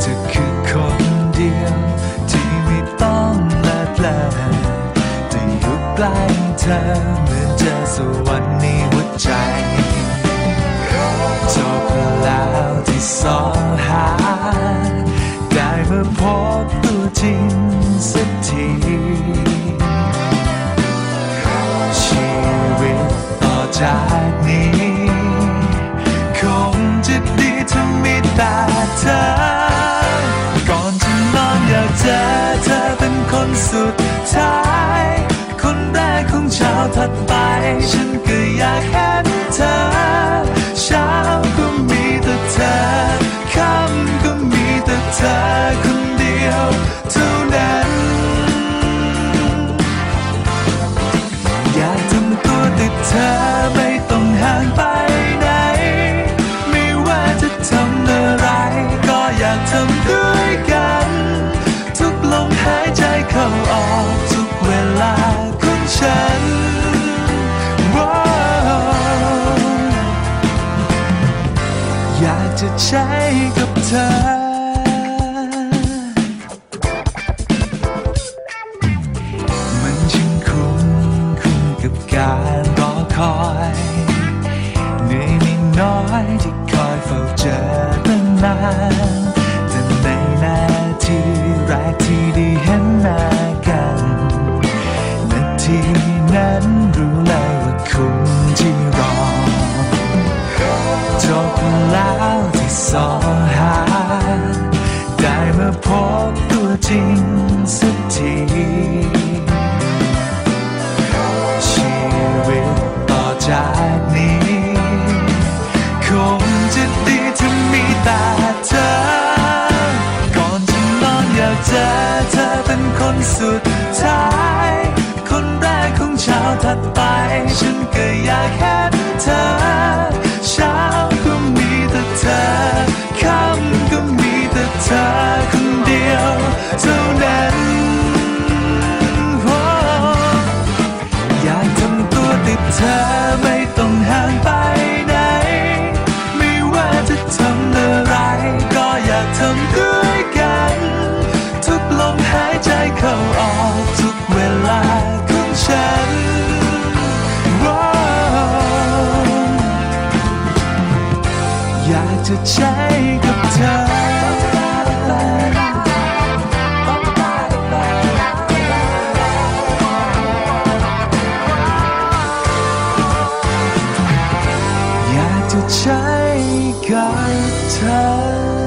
เธอคือคนเดียว ที่ไม่ต้องละเพลินแต่อยู่ใกล้เธอเหมือนเจอสวรรค์ในหัวใจจบแล้วที่สองหา ได้มาพบตัวจริงสักทีชีวิตต่อจากนี้ คงจะดีถ้ามีแต่เธอ เจอเธอเป็นคนสุดท้าย คนแรกของเช้าถัดไป ฉันก็อยากเห็นเธอ เช้าก็มีแต่เธอ ค่ำก็มีแต่เธอคนเดียวทุกายใจเข้าออกทุกเวลาของฉันอยากจะใช้กับเธอมันช่างคุ้มคุ้มกับการรอคอยเหนื่อยไม่น้อยที่ แล้วที่สองหา ได้มาพบตัวจริงสักทีชีวิตต่อจากนี้ คงจะดีถ้ามีแต่เธอ ก่อนจะนอนอยากเจอเธอเป็นคนสุดท้าย คนแรกของเช้าถัดไป ฉันก็อยากเห็นเธอเช้า จะใช้กับเธอ อยากจะใช้กับเธอ